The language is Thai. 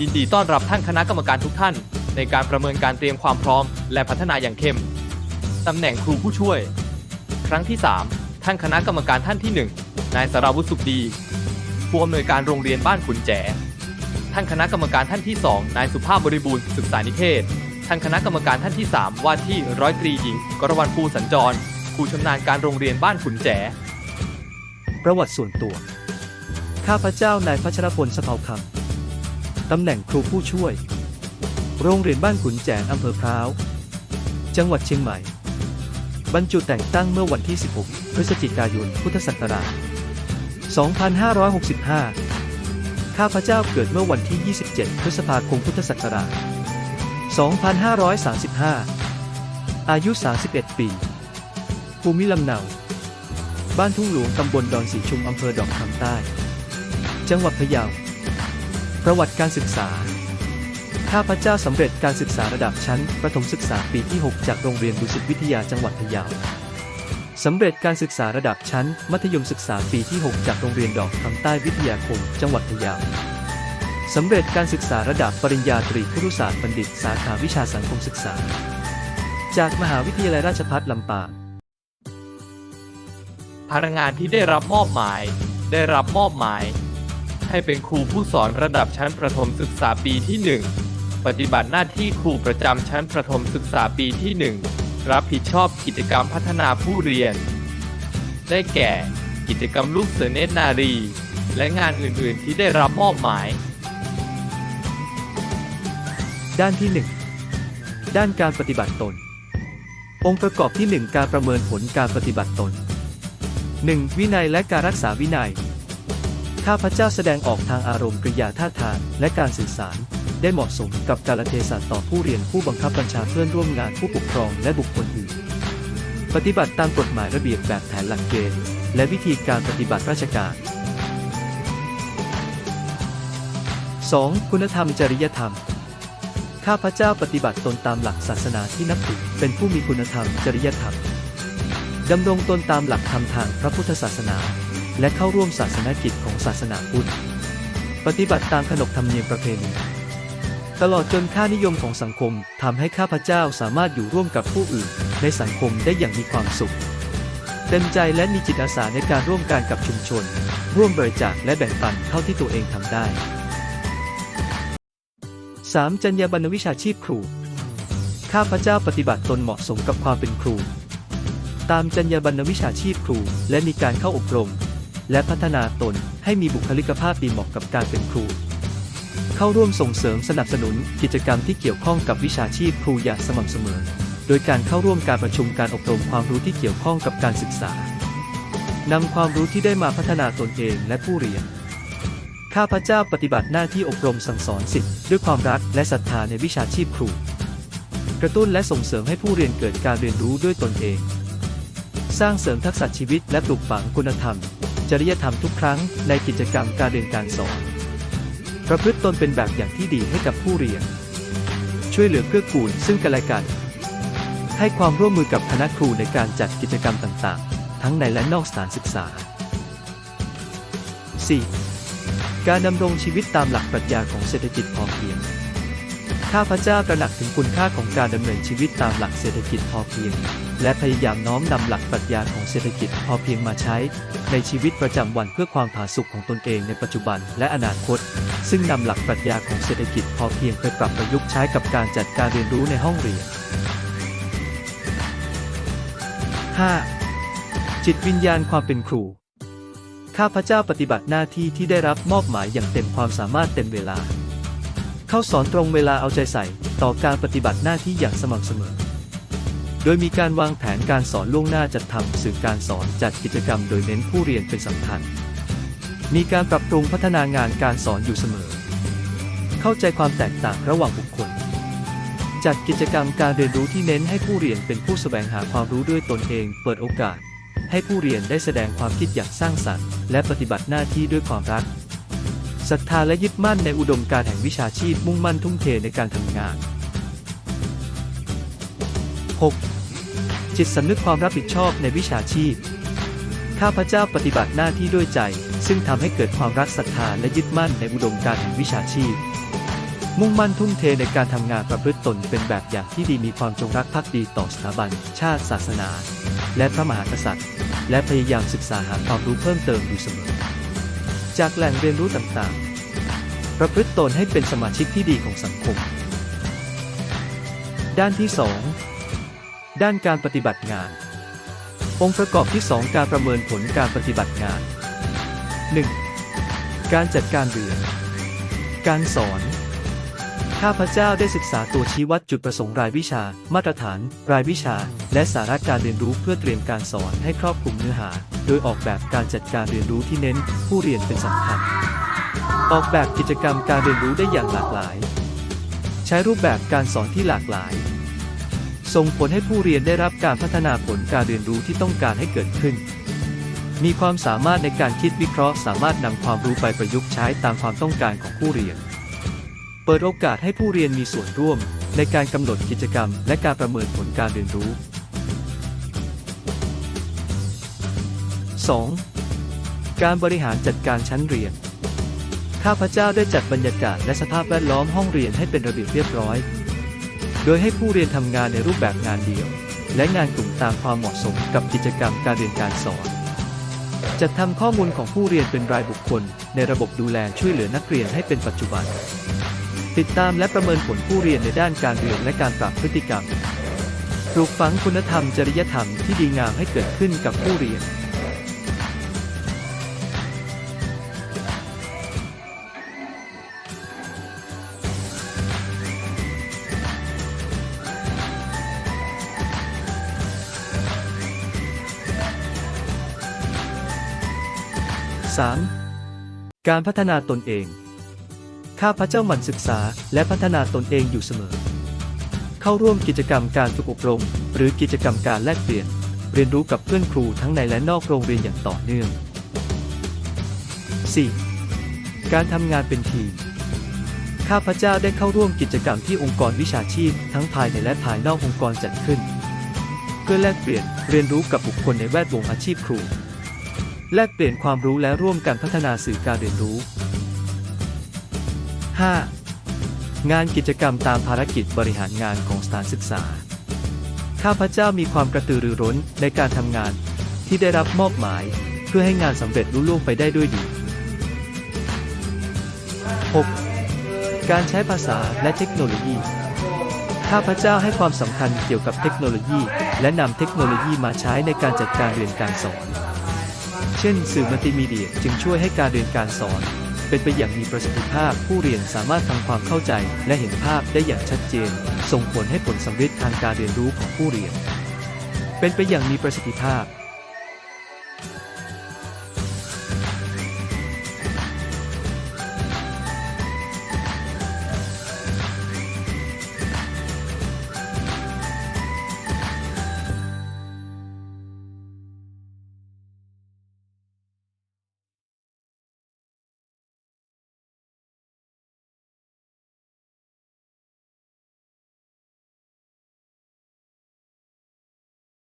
ยินดีต้อนรับท่านคณะกรรมการทุกท่าน ในการประเมินการเตรียมความพร้อม และพัฒนาอย่างเข้ม ตำแหน่งครูผู้ช่วย ครั้งที่ 3 ท่านคณะกรรมการท่านที่ 1 นายสราวุฒิสุขดี ผู้อำนวยการโรงเรียนบ้านขุนแจ ท่านคณะกรรมการท่านที่ 2 นายสุภาพบริบูรณ์ศึกษานิเทศ ท่านคณะกรรมการท่านที่ 3 ว่าที่ร้อยตรีหญิง กรวรรณภูสัญจร ครูชำนาญการโรงเรียนบ้านขุนแจ ประวัติส่วนตัว ข้าพเจ้านายพัชรพลสะเภาคำ ตำแหน่งครูผู้ช่วย โรงเรียนบ้านขุนแจงอำเภอพร้าว จังหวัดเชียงใหม่ บรรจุแต่งตั้งเมื่อวันที่ 16 พฤศจิกายน พุทธศักราช 2565 ข้าพเจ้าเกิดเมื่อวันที่ 27 พฤษภาคม พุทธศักราช 2535 อายุ 31 ปี ภูมิลำเนา บ้านทุ่งหลวงตำบลดอนสีชุมอำเภอดอกคำใต้ จังหวัดพะเยา ประวัติการศึกษา ข้าพเจ้าสำเร็จการศึกษาระดับชั้น ประถมศึกษาปีที่ 6 จากโรงเรียนดุสิตวิทยาจังหวัดพะเยาสำเร็จการศึกษาระดับชั้น มัธยมศึกษาปีที่ 6 จากโรงเรียนดอกคำใต้วิทยาคม จังหวัดพะเยาสำเร็จการศึกษาระดับปริญญาตรีครุศาสตร์บัณฑิต สาขาวิชาสังคมศึกษา จากมหาวิทยาลัยราชภัฏลำปางพนักงานที่ได้รับมอบหมาย ได้รับมอบหมาย ให้เป็นครูผู้สอนระดับชั้นประถมศึกษาปีที่ 1 ปฏิบัติหน้าที่ครูประจำชั้นประถมศึกษาปีที่ 1 รับผิดชอบกิจกรรมพัฒนาผู้เรียน ได้แก่ กิจกรรมลูกเสือเนตรนารี และงานอื่นๆที่ได้รับมอบหมาย ด้านที่ 1 ด้านการปฏิบัติตน องค์ประกอบที่ 1 การประเมินผลการปฏิบัติตน 1. วินัยและการรักษาวินัย ข้าพเจ้าแสดงออกทางอารมณ์กริยาท่าทางและการสื่อสาร ได้เหมาะสมกับกาลเทศะต่อผู้เรียนผู้บังคับบัญชาเพื่อนร่วมงานผู้ปกครองและบุคคลอื่น ปฏิบัติตามกฎหมายระเบียบแบบแผนหลักเกณฑ์ และวิธีการปฏิบัติราชการ 2. คุณธรรมจริยธรรม ข้าพเจ้าปฏิบัติตนตามหลักศาสนาที่นับถือเป็นผู้มีคุณธรรมจริยธรรมดำรงตนตามหลักธรรมทางพระพุทธศาสนา และเข้าร่วมศาสนกิจของศาสนาพุทธ ปฏิบัติตามขนบธรรมเนียมประเพณี ตลอดจนค่านิยมของสังคมทำให้ข้าพเจ้าสามารถอยู่ร่วมกับผู้อื่น ในสังคมได้อย่างมีความสุข เต็มใจและมีจิตอาสาในการร่วมกันกับชุมชน ร่วมบริจาคและแบ่งปันเท่าที่ตัวเองทำได้ 3. จรรยาบรรณวิชาชีพครู ข้าพเจ้าปฏิบัติตนเหมาะสมกับความเป็นครู ตามจรรยาบรรณวิชาชีพครู และมีการเข้าอบรม และพัฒนาตนให้มีบุคลิกภาพดีเหมาะกับการเป็นครู เข้าร่วมส่งเสริมสนับสนุนกิจกรรมที่เกี่ยวข้องกับวิชาชีพครูอย่างสม่ำเสมอ โดยการเข้าร่วมการประชุมการอบรมความรู้ที่เกี่ยวข้องกับการศึกษานำความรู้ที่ได้มาพัฒนาตนเองและผู้เรียน ข้าพเจ้าปฏิบัติหน้าที่อบรมสั่งสอนสิทธิ์ด้วยความรักและศรัทธาในวิชาชีพครู กระตุ้นและส่งเสริมให้ผู้เรียนเกิดการเรียนรู้ด้วยตนเอง สร้างเสริมทักษะชีวิตและปลูกฝังคุณธรรม จริยธรรมทุกครั้งในกิจกรรมการเรียนการสอน ประพฤติตนเป็นแบบอย่างที่ดีให้กับผู้เรียน ช่วยเหลือเกื้อกูลซึ่งกันและกัน ให้ความร่วมมือกับคณะครูในการจัดกิจกรรมต่างๆ ทั้งในและนอกสถานศึกษา 4. การดำรงชีวิตตามหลักปรัชญาของเศรษฐกิจพอเพียง ข้าพเจ้าตระหนักถึงคุณค่าของการดำเนินชีวิตตามหลักเศรษฐกิจพอเพียง และพยายามน้อมนำหลักปรัชญาของเศรษฐกิจพอเพียงมาใช้ ในชีวิตประจำวันเพื่อความผาสุกของตนเองในปัจจุบันและอนาคต ซึ่งนำหลักปรัชญาของเศรษฐกิจพอเพียงไปปรับประยุกต์ใช้กับการจัดการเรียนรู้ในห้องเรียน 5. จิตวิญญาณความเป็นครู ข้าพเจ้าปฏิบัติหน้าที่ที่ได้รับมอบหมายอย่างเต็มความสามารถเต็มเวลา เข้าสอนตรงเวลาเอาใจใส่ ต่อการปฏิบัติหน้าที่อย่างสม่ำเสมอ โดยมีการวางแผนการสอนล่วงหน้าจัดทำสื่อการสอนจัดกิจกรรมโดยเน้นผู้เรียนเป็นสำคัญ มีการปรับปรุงพัฒนางานการสอนอยู่เสมอ เข้าใจความแตกต่างระหว่างบุคคล จัดกิจกรรมการเรียนรู้ที่เน้นให้ผู้เรียนเป็นผู้แสวงหาความรู้ด้วยตนเอง เปิดโอกาส ให้ผู้เรียนได้แสดงความคิดอย่างสร้างสรรค์ และปฏิบัติหน้าที่ด้วยความรัก ศรัทธาและยึดมั่นในอุดมการแห่งวิชาชีพมุ่งมั่นทุ่มเทในการทำงาน 6. จิตสำนึกความรับผิดชอบในวิชาชีพ ข้าพเจ้าปฏิบัติหน้าที่ด้วยใจ ซึ่งทำให้เกิดความรักศรัทธาและยึดมั่นในอุดมการแห่งวิชาชีพ มุ่งมั่นทุ่มเทในการทำงานประพฤติตนเป็นแบบอย่างที่ดีมีความจงรักภักดีต่อสถาบัน ชาติศาสนา และพระมหากษัตริย์ และพยายามศึกษาหาความรู้เพิ่มเติมอยู่เสมอ จากแหล่งเรียนรู้ต่างๆ ประพฤติตนให้เป็นสมาชิกที่ดีของสังคม ด้านที่ 2 ด้านการปฏิบัติงาน องค์ประกอบที่ 2 การประเมินผลการปฏิบัติงาน 1. การจัดการเรียน การสอน ข้าพเจ้าได้ศึกษาตัวชี้วัดจุดประสงค์รายวิชา มาตรฐาน รายวิชา และสาระการเรียนรู้เพื่อเตรียมการสอนให้ครอบคลุมเนื้อหา โดยออกแบบการจัดการเรียนรู้ที่เน้น ผู้เรียนเป็นสำคัญ ออกแบบกิจกรรมการเรียนรู้ได้อย่างหลากหลาย ใช้รูปแบบการสอนที่หลากหลาย ส่งผลให้ผู้เรียนได้รับการพัฒนาผลการเรียนรู้ที่ต้องการให้เกิดขึ้นมีความสามารถในการคิดวิเคราะห์สามารถนำความรู้ไปประยุกต์ใช้ตามความต้องการของผู้เรียน เปิดโอกาสให้ผู้เรียนมีส่วนร่วม ในการกำหนดกิจกรรม และการประเมินผลการเรียนรู้ 2. การบริหารจัดการชั้นเรียน ข้าพเจ้าได้จัดบรรยากาศและสภาพแวดล้อมห้องเรียนให้เป็นระเบียบเรียบร้อย โดยให้ผู้เรียนทำงานในรูปแบบงานเดี่ยว และงานกลุ่มตามความเหมาะสมกับกิจกรรมการเรียนการสอน จัดทำข้อมูลของผู้เรียนเป็นรายบุคคล ในระบบดูแลช่วยเหลือนักเรียนให้เป็นปัจจุบัน ติดตามและประเมินผลผู้เรียนในด้านการเรียนและการปรับพฤติกรรม ปลูกฝังคุณธรรมจริยธรรมที่ดีงามให้เกิดขึ้นกับผู้เรียน 3. การพัฒนาตนเอง ข้าพเจ้าหมั่นศึกษา และพัฒนาตนเองอยู่เสมอ เข้าร่วมกิจกรรมการฝึกอบรม หรือกิจกรรมการแลกเปลี่ยน เรียนรู้กับเพื่อนครูทั้งในและนอกโรงเรียนอย่างต่อเนื่อง 4. การทำงานเป็นทีม ข้าพเจ้าได้เข้าร่วมกิจกรรมที่องค์กรวิชาชีพ ทั้งภายในและภายนอกองค์กรจัดขึ้น เพื่อแลกเปลี่ยนเรียนรู้กับบุคคลในแวดวงอาชีพครู แลกเปลี่ยนความรู้และร่วมกันพัฒนาสื่อการเรียนรู้ 5. งานกิจกรรมตามภารกิจบริหารงานของสถานศึกษา ข้าพเจ้ามีความกระตือรือร้นในการทำงานที่ได้รับมอบหมาย เพื่อให้งานสำเร็จลุล่วงไปได้ด้วยดี 6. การใช้ภาษาและเทคโนโลยี ข้าพเจ้าให้ความสำคัญเกี่ยวกับเทคโนโลยี และนำเทคโนโลยีมาใช้ในการจัดการเรียนการสอน เช่น สื่อมัลติมีเดียจึงช่วยให้การเรียนการสอน เป็นไปอย่างมีประสิทธิภาพ ผู้เรียนสามารถทำความเข้าใจ และเห็นภาพได้อย่างชัดเจน ส่งผลให้ผลสำเร็จทางการเรียนรู้ของผู้เรียน เป็นไปอย่างมีประสิทธิภาพ